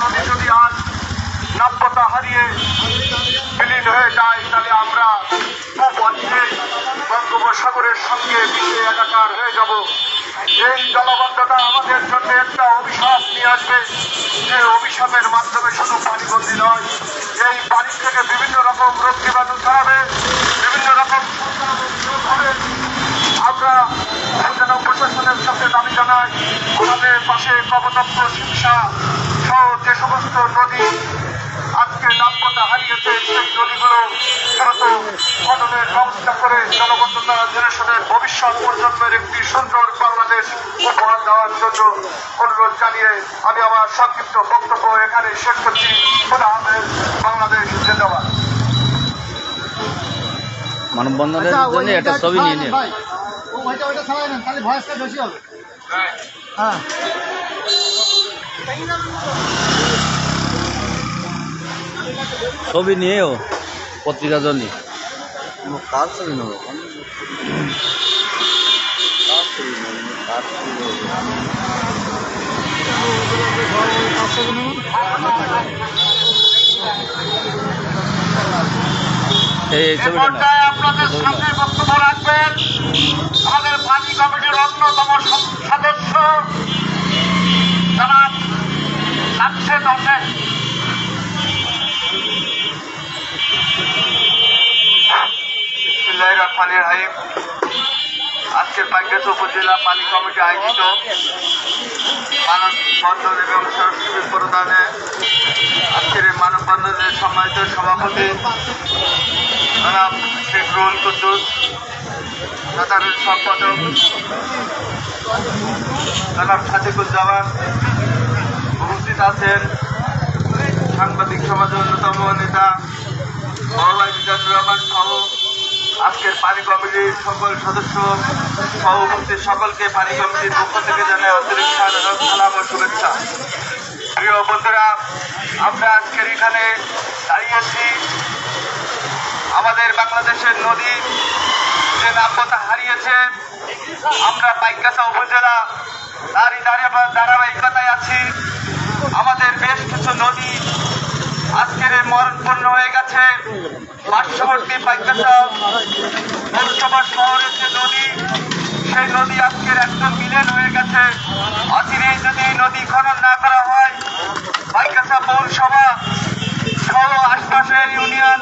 নদী যদি আজ নাব্যতা হারিয়ে বিলীন হয়ে যায়, তাহলে আমরা খুব অচিরে বঙ্গোপসাগরের সঙ্গে মিশে একাকার হয়ে যাব। এই জলবদ্ধতা আমাদের জন্য একটা অভিশাপ নিয়ে আসবে। যে অভিশাপের মাধ্যমে শুধু পানিবন্দী নয়, এই পানি থেকে বিভিন্ন রকম রোগ জীবাণু ছড়াবে, বিভিন্ন রকম আমরা যেন প্রশাসনের সাথে দাবি জানাই আমাদের পাশে কপতপ্ত শিক্ষা সহ যে সমস্ত নদী আজকে নাব্যতা হারিয়েছে সেই নদীগুলো দ্রুত খননের ব্যবস্থা করে জনবদ্ধতা জেনারেশনের ভবিষ্যৎ প্রজন্মের একটি সুন্দর বাংলাদেশ উপহার দেওয়ার জন্য অনুরোধ জানিয়ে আমি আমার সংক্ষিপ্ত বক্তব্য এখানে শেষ করছি। খোদা আহমেদ বাংলাদেশ জিন্দাবাদ। মানববন্ধনের আচ্ছা, জন্য একটা ছবি নিয়ে নিন। ওইটা ওইটা ছাড়াই নেন তাহলে ভয়েসটা বেশি হবে। হ্যাঁ। ছবি নিয়েও পত্রিকার জন্য কার ছবি নেব? কার ছবি নেব? কার ছবি এই এই ছবিটা আপনাদের সামনে বক্তব্য রাখবেন আমাদের পানি কমিটির অন্যতম সদস্য জনাব রহমানির রহিম। আজকের পাঙ্গেত উপজেলা পানি কমিটি আয়োজিত মানববন্ধন এবং সরস্বতী প্রদানে আজকের এই মানববন্ধনের সম্মানিত সভাপতি জনাব শেখ রুহুল কুদ্দুস, সাধারণ সম্পাদক জনাব সাদিকুজ্জামান আছেন সাংবাদিক সমাজের অন্যতম নেতা রহমান সহ আজকের পানি কমিটির সকল সদস্য সভাপতি সকলকে পানি কমিটির পক্ষ থেকে জানাই আন্তরিক স্বাগত, সালাম ও শুভেচ্ছা। প্রিয় বন্ধুরা আমরা আজকের এখানে দাঁড়িয়েছি আমাদের বাংলাদেশের নদী যে নাব্যতা হারিয়েছে। আমরা পাইকাসা উপজেলা তারই ধারাবাহিকতায় আছি। আমাদের বেশ কিছু নদী। আজকের মরণপূর্ণ হয়ে গেছে। পার্শ্ববর্তী পাইকাসা পৌরসভা শহরের যে নদী, সেই নদী আজকের একদম বিলীন হয়ে গেছে। অচিরেই যদি নদী খনন না করা হয় পাইকাসা পৌরসভা সহ আশপাশের ইউনিয়ন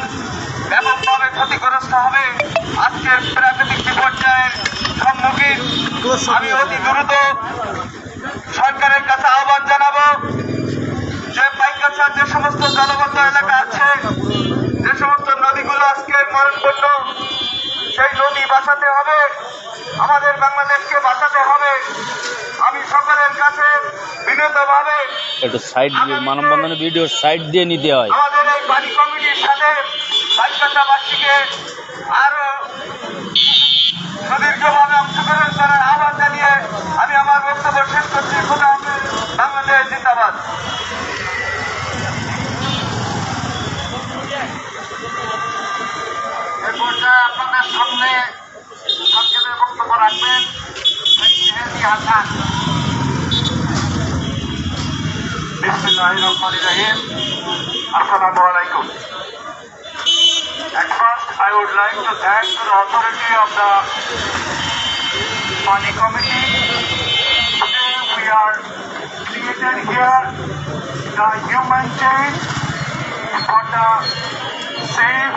ব্যাপকভাবে ক্ষতিগ্রস্ত হবে। আজকের প্রাকৃতিক বিপর্যয়ের সম্মুখীন আমি অতি দ্রুত সরকারের কাছে আহ্বান জানাব। পাইকাছার যে সমস্ত জলবদ্ধ এলাকা আছে যে সমস্ত নদীগুলো আজকে মরণপূর্ণ সেই নদী বাঁচাতে হবে আমাদের বাংলাদেশকে বাঁচাতে হবে। আমি সকলের কাছে বিনীতভাবে একটু সাইড দিয়ে মানববন্ধনের ভিডিও সাইড দিয়ে নিতে হয়। আমাদের এই পানি কমিটির সাথে বাইকাতাবাসীকে আরও সুদীর্ঘভাবে অংশগ্রহণ করার আহ্বান জানিয়ে আমি আমার বক্তব্য শেষ করছি। খোদা বাংলাদেশ জিন্দাবাদ। সামনে সংক্ষেপে বক্তব্য রাখবেন মেহেদি হাসান আসসালামু আলাইকুম At first, I would like to thank the authority of the Pani Committee. Today we are created here the human chain for the safe,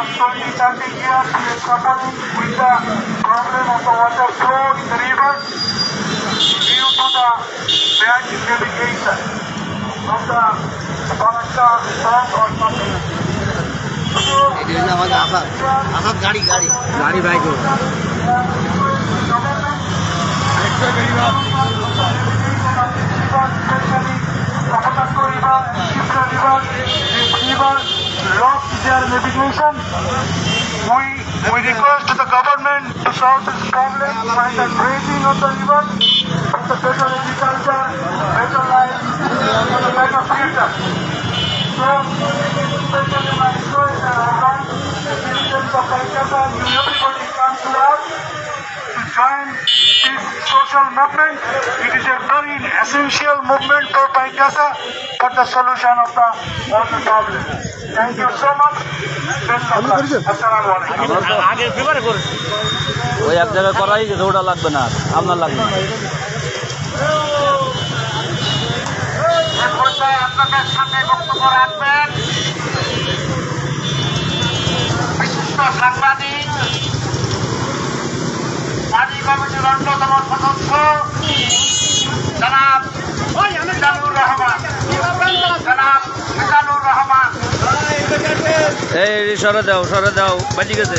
years, last 20, 30 years, we with the problem of the water flow in the river due to the bad navigation of the Parakka song or something. গাড়ি গাড়ি গাড়ি bike Especially Their. We, we request the government to solve this problem by the dredging of the river for the better agriculture, better life, and a better future. So, the of to join this social movement. It is a very essential movement for Paikasa for the solution of the water problem. Thank you so much. Best of luck. Assalamu alaikum. আগে প্রিপারে করে ওই এক জায়গায় করাই গেছে ওটা লাগবে না আপনার লাগবে না আপনাদের সামনে বক্তব্য রাখবেন বিশিষ্ট সাংবাদিক পার্টি কমিটির অন্যতম সদস্য জনাব এই সরে দাও সরে দাও বাঁচি গেছে।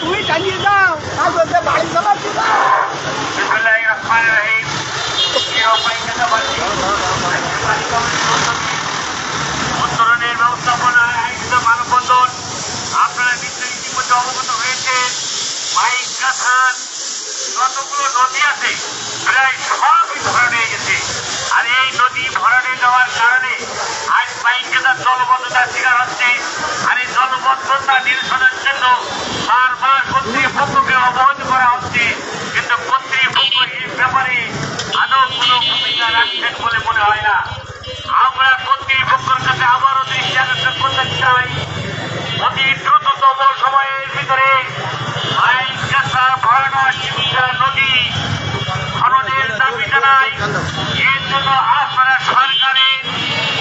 তুমি চালিয়ে যাও। বাড়ি না বিসমিল্লাহির রহমানির রহিম প্রিয় পাইকানাবাসী পার্টি কমিটির উদ্যোগে উত্তরণের ব্যবস্থাপনায় আয়োজিত মানববন্ধন আপনারা নিশ্চয়ই ইতিমধ্যে অবগত হয়েছে বাইক গাছান যতগুলো নদী আছে প্রায় সবই ভরানো হয়ে গেছে আর এই নদী ভরানো যাওয়ার কারণে আজ বাইকেদার জলবদ্ধতার শিকার হচ্ছে আর এই জলবদ্ধতা নিরসনের জন্য বারবার কর্তৃপক্ষকে অবহিত করা হচ্ছে কিন্তু কর্তৃপক্ষ এই ব্যাপারে আদৌ কোনো ভূমিকা রাখছেন বলে মনে হয় না। আমরা কর্তৃপক্ষের কাছে আবারও দৃষ্টি আকর্ষণ করতে চাই। অতি দ্রুততম সময়ের ভিতরে নদী খননের দাবি জানাই এর জন্য আপনারা সরকারের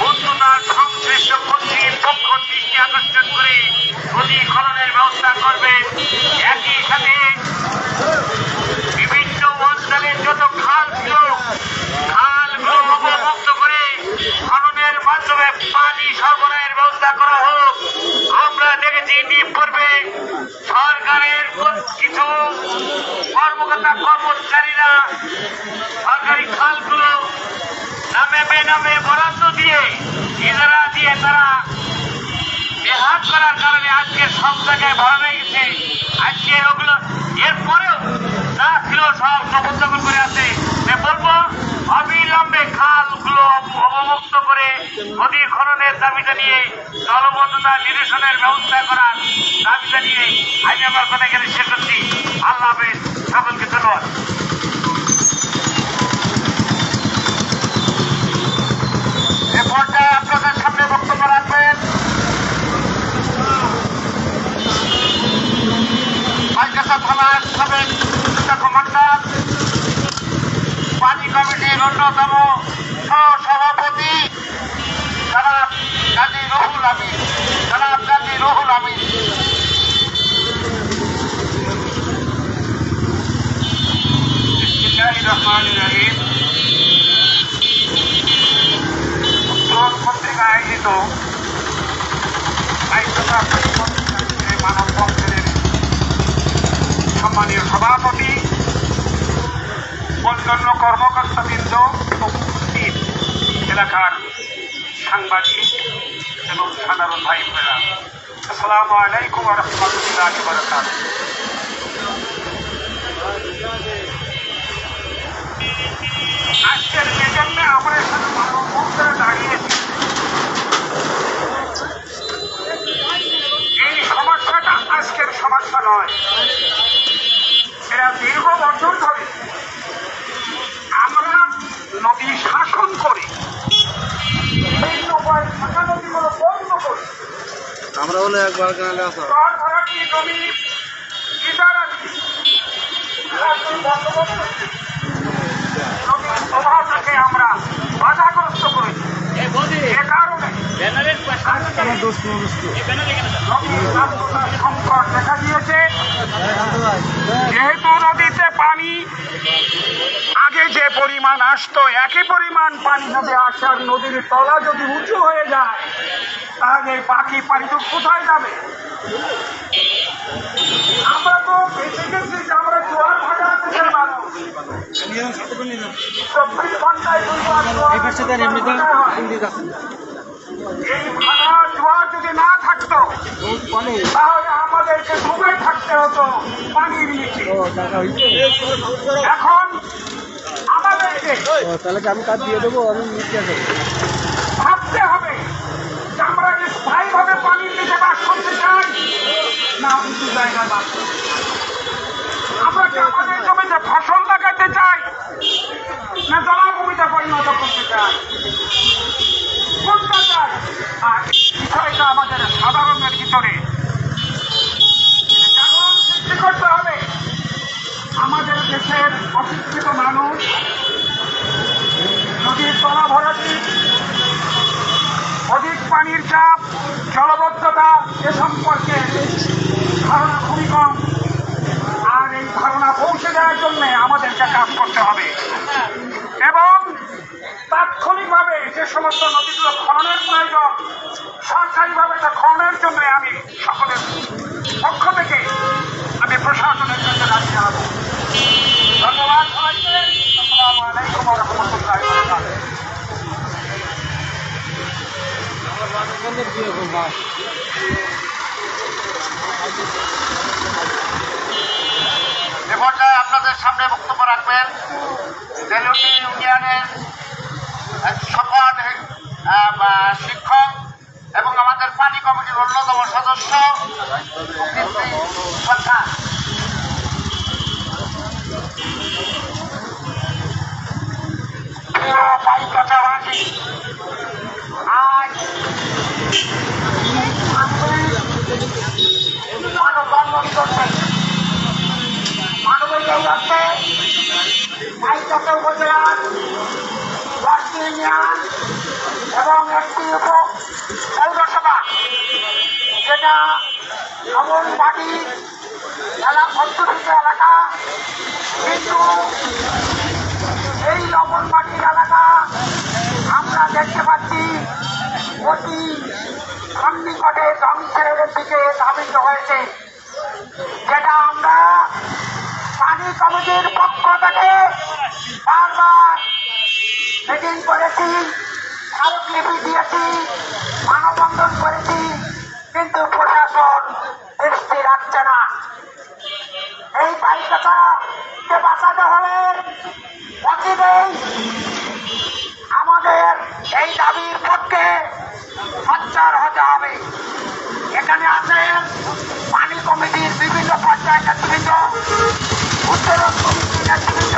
উন্নতার সংশ্লিষ্ট কর্তৃপক্ষ দৃষ্টি আকর্ষণ করে নদী খননের ব্যবস্থা করবে। একই সাথে বিভিন্ন অঞ্চলে যত খাল ছিল, খালগুলো অবমুক্ত করে খননের মাধ্যমে পানি সরবরাহের ব্যবস্থা করা হোক। আমরা দেখেছি দ্বীপ পূর্বে সরকারের কিছু কর্মকর্তা, কর্মচারীরা সরকারি খালগুলো নামে বেনামে বরাদ্দ দিয়ে ইজারা দিয়ে তারা বেহাত করার কারণে আজকে সব জায়গায় ভরা হয়ে গেছে। আজকে ওগুলো এরপরেও যা ছিল সব জবরদখল করে আছে। বলব, অবিলম্বে খালগুলো অবমুক্ত করে নদী খননের দাবি জানিয়ে জলবদ্ধতা নিরসনের ব্যবস্থা করার দাবি জানিয়ে আমি আমার কথা এখানে শেষ করছি আল্লাহ হাফেজ, সকলকে ধন্যবাদ। আপনাদের সামনে বক্তব্য রাখবেন। থানার সাবেক কমান্ডার। পানি কমিটির অন্যতম সহসভাপতি জনাব গাজী রুহুল আমিন। জনাব গাজী রুহুল আমিন। বিসমিল্লাহির রহিম। আয়োজিত আইসা মানব বন্ধনের সম্মানীয় সভাপতি অন্যান্য কর্মকর্তাবৃন্দ উপস্থিত এলাকার সাংবাদিক এবং সাধারণ ভাই বোনেরা, আসসালামু আলাইকুম রহমতুল্লাহ বরকাত আজকের এজন্য আমরা এখানে মানববন্ধনে দাঁড়িয়েছি এই সমস্যাটা আজকের সমস্যা নয়। এরা দীর্ঘ বছর ধরে আমরা নদী শাসন করে। বিভিন্ন উপায়ে শাখা নদীগুলো বন্ধ করে। আমরা হলে একবার আসা। জমি ইজারা নদীর আমরা বাধাগ্রস্ত করেছি সংকট দেখা দিয়েছে। যেহেতু নদীতে পানি আগে যে পরিমাণ আসতো একই পরিমাণ পানি যদি আসে আর নদীর তলা যদি উঁচু হয়ে যায় তাহলে পাখি পানি তো কোথায় যাবে? আমরা তো বেঁচে গেছি যে আমরা জোয়ার ভাটা দেশের মানুষ। চব্বিশ ঘন্টায় জোয়ার যদি না থাকতো, তাহলে আমাদেরকে ডুবে থাকতে হতো পানির নিচে এখন আমাদেরকে তাহলে আমি কাজ দিয়ে দেবো আমি নিচে ভাবতে হবে আমরা স্থায়ীভাবে পানির নিচে বাস করতে চাই, না উঁচু জায়গায় বাস। আমরা কি আমাদের জমিতে ফসল লাগাতে চাই, না জলাভূমিতে পরিণত করতে চাই কোনটা আর বিষয়টা আমাদের সাধারণের ভিতরে। জাগরণ সৃষ্টি করতে হবে। আমাদের দেশের অশিক্ষিত মানুষ, নদীর তলা ভরাটি, অধিক পানির চাপ, জলবদ্ধতা, এ সম্পর্কে ধারণা খুবই কম। আর এই ধারণা পৌঁছে দেওয়ার জন্য আমাদেরকে কাজ করতে হবে। এবং তাৎক্ষণিকভাবে যে সমস্ত নদীগুলো খননের প্রয়োজন, সরকারিভাবে তা খননের জন্য আমি সকলের পক্ষ থেকে আমি প্রশাসনের জন্য রাজি জানাব ধন্যবাদ আপনাদের সামনে বক্তব্য রাখবেন। ইউনিয়নের আহ, শিক্ষক এবং আমাদের পানি কমিটির অন্যতম সদস্য মানবিক উপজেলার এবং একটি পৌরসভা যেটা আমন বাড়ি এলাকা অধ্যুষিত এলাকা কিন্তু এই লবণবাটির এলাকা আমরা দেখতে পাচ্ছি অতি সন্নিকটে ধ্বংসের দিকে ধাবিত হয়েছে যেটা আমরা পানি কমিটির পক্ষ থেকে বারবার মিটিং করেছি স্মারকলিপি দিয়েছি, মানববন্ধন করেছি, কিন্তু প্রশাসন দৃষ্টি রাখছে না। এই বাড়িটাকে বাঁচাতে হলে অচিরেই আমাদের এই দাবির পক্ষে সচ্চার হতে হবে। এখানে আছেন পানি কমিটির বিভিন্ন পর্যায়ের নেতৃবৃন্দ, উত্তরণ কমিটির নেতৃবৃন্দ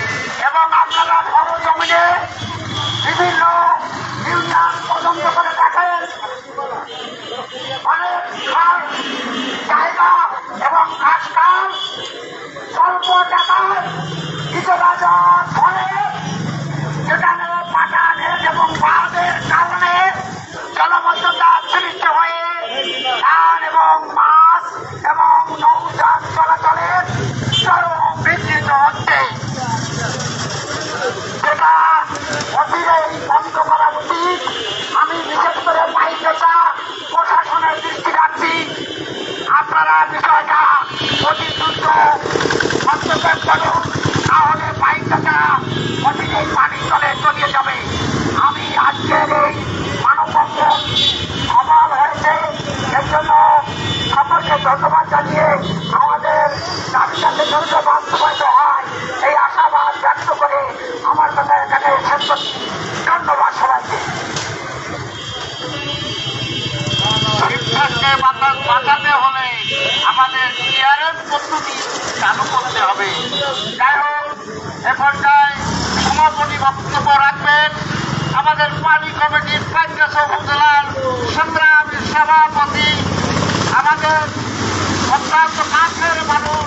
অত্যন্ত কাছের মানুষ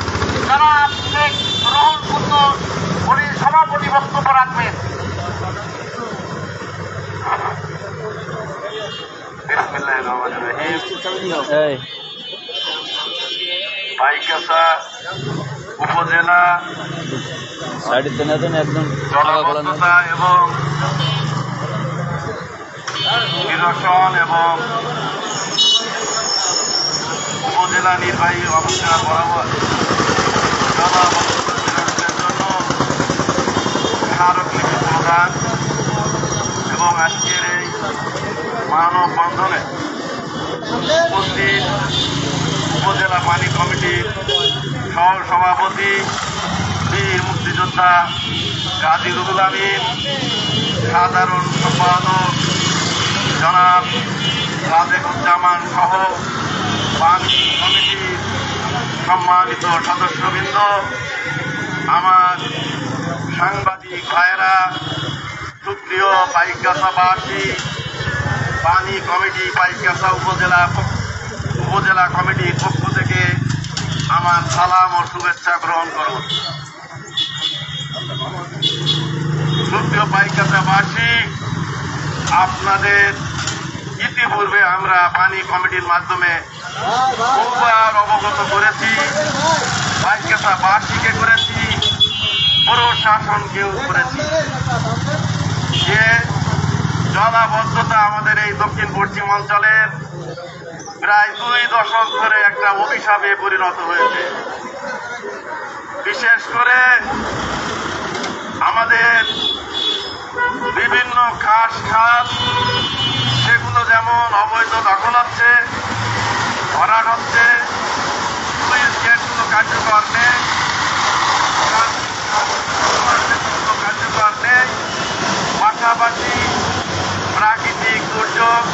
যারা শেখ রহল কুন্দর উনি সভাপতি বক্তব্য রাখবেন উপজেলা একদম এবং নিরসন এবং উপজেলা নির্বাহী অফিসার বরাবর স্মারকলিপি এবং আজকের এই মানববন্ধনে উপস্থিত উপজেলা পানি কমিটির সহ সভাপতি বীর মুক্তিযোদ্ধা গাজী রুহুল আমিন, সাধারণ সম্পাদক জনাব সাদেকুজ্জামান সহ সম্মানিত সদস্যবৃন্দ, আমার সাংবাদিক ভাইয়েরা, সুপ্রিয় পাইকাসাবাসী, পানি কমিটি পাইকাসা উপজেলা উপজেলা কমিটির পক্ষ থেকে আমার সালাম ও শুভেচ্ছা গ্রহণ করুন। সুপ্রিয় পাইকাতাবাসী আপনাদের ইতিপূর্বে আমরা পানি কমিটির মাধ্যমে বহুবার অবগত করেছি পাইকাতাবাসীকে করেছি প্রশাসনকেও করেছি। যে জলাবদ্ধতা আমাদের এই দক্ষিণ পশ্চিম অঞ্চলের প্রায় দুই দশক ধরে একটা অভিশাপে পরিণত হয়েছে। বিশেষ করে আমাদের বিভিন্ন খাস সেগুলো যেমন অবৈধ দখল হচ্ছে ভরাট হচ্ছে সুইচ গেটগুলো কার্যকর নেই সেগুলো কার্যকর নেই পাশাপাশি প্রাকৃতিক দুর্যোগ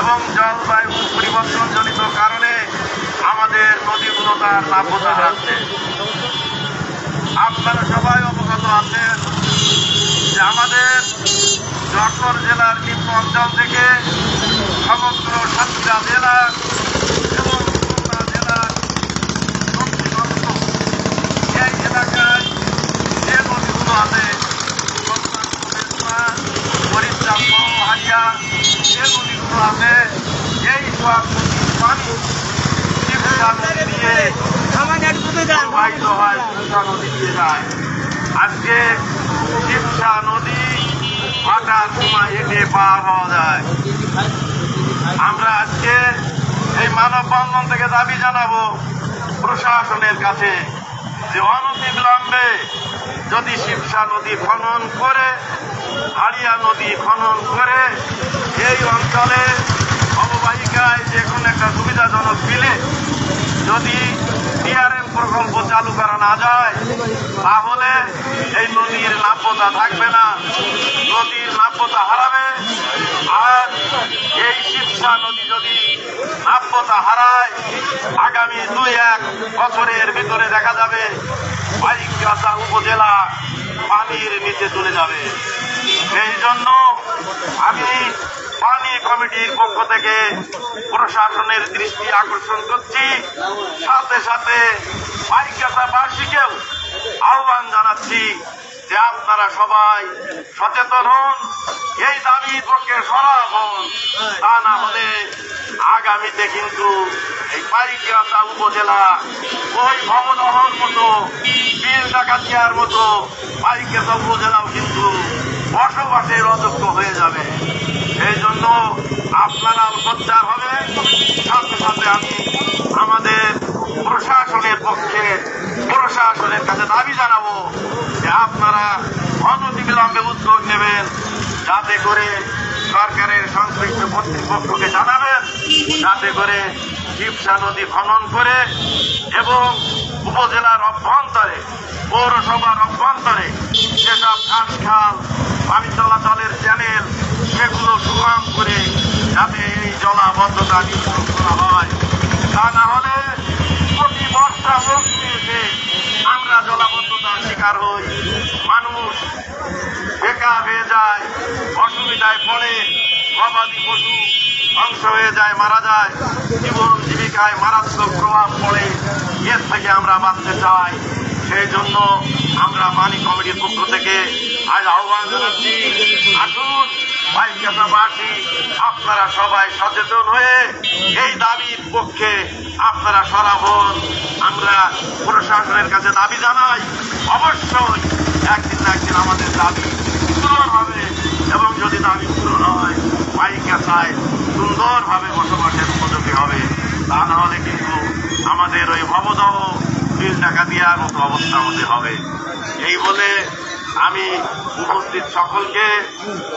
এবং জলবায়ু পরিবর্তনজনিত কারণে আমাদের নদীগুলো তার নাব্যতা হারাচ্ছে আপনারা সবাই অবগত আছেন যে আমাদের যশোর জেলার নিম্ন অঞ্চল থেকে সমগ্র সাতটা জেলা এবং খুলনা জেলার দক্ষিণ অংশ এই এলাকায় যে নদীগুলো আছে পরিত্রাণ হারিয়া যে নদীগুলো আছে এই সব নদীর পানি শিবসা নদী দিয়ে প্রবাহিত হয় শিবসা নদী দিয়ে যায়। আজকে শিবসা নদী হাঁটার সময় হেঁটে পার হওয়া যায়। আমরা আজকে এই মানববন্ধন থেকে দাবি জানাব প্রশাসনের কাছে যে অনতিবিলম্বে যদি শিবসা নদী খনন করে হাড়িয়া নদী খনন করে এই অঞ্চলে অববাহিকায় যে কোনো একটা সুবিধাজনক বিলে যদি ডিআরএম প্রকল্প চালু করা না যায়, তাহলে এই নদীর নাব্যতা থাকবে না। নদীর নাব্যতা হারাবে, আর এই শিবসা নদী যদি নাব্যতা হারায়, আগামী দুই এক বছরের ভিতরে দেখা যাবে বাইকাসা উপজেলা পানির নিচে চলে যাবে। সেই জন্য আমি পানি কমিটির পক্ষ থেকে প্রশাসনের দৃষ্টি আকর্ষণ করছি। সাথে সাথে বাইকাতাবাসীকেও আহ্বান জানাচ্ছি যে আপনারা সবাই সচেতন হন, এই দাবির পক্ষে সরব তা না হলে আগামীতে কিন্তু এই পাইকিয়াতা উপজেলা ওই ভবদহর মতো বীর ডাকাতিয়ার মতো পাইকিয়াতা উপজেলাও কিন্তু বসবাসের অযোগ্য হয়ে যাবে। সেই জন্য আপনারাও সোচ্চার হবে। সাথে সাথে আমি আমাদের প্রশাসনের পক্ষে প্রশাসনের কাছে দাবি জানাব যে আপনারা অনতিবিলম্বে উদ্যোগ নেবেন, যাতে করে সরকারের সংশ্লিষ্ট কর্তৃপক্ষকে জানাবেন, যাতে করে শিবসা নদী খনন করে এবং উপজেলার অভ্যন্তরে, পৌরসভার অভ্যন্তরে যেসব ঘাস খাল পানি চলাচলের চ্যানেল সেগুলো সুগম করে যাতে এই জলাবদ্ধতা নিয়ন্ত্রণ করা হয়। তা না হলে প্রতি বর্ষা মৌসুমে আমরা জলাবদ্ধতার শিকার হই। মানুষ বেকার হয়ে যায়, অসুবিধায় পড়ে, গবাদি পশু ধ্বংস হয়ে যায়, মারা যায়, জীবন জীবিকায় মারাত্মক প্রভাব পড়ে। এর থেকে আমরা বাঁচতে চাই। সেই জন্য আমরা পানি কমিটির পক্ষ থেকে আজ আহ্বান জানাচ্ছি, আসুন পাইকাতাবাসী আপনারা সবাই সচেতন হয়ে এই দাবির পক্ষে আপনারা সরাবন আমরা প্রশাসনের কাছে দাবি জানাই, অবশ্যই একদিন না একদিন আমাদের দাবি পূরণ হবে এবং যদি দাবি পূরণ হয় পাইকাতায় সুন্দরভাবে বসবাসের উপযোগী হবে। তা না হলে কিন্তু আমাদের ওই ভবদহ বিল টাকা দেওয়ার মতো অবস্থা হতে হবে। এই বলে আমি উপস্থিত সকলকে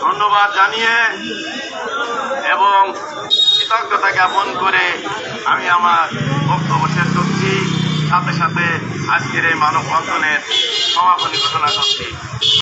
ধন্যবাদ জানিয়ে এবং কৃতজ্ঞতা জ্ঞাপন করে আমি আমার বক্তব্য শেষ করছি। সাথে সাথে আজকের এই মানববন্ধনের সমাপনী ঘোষণা করছি।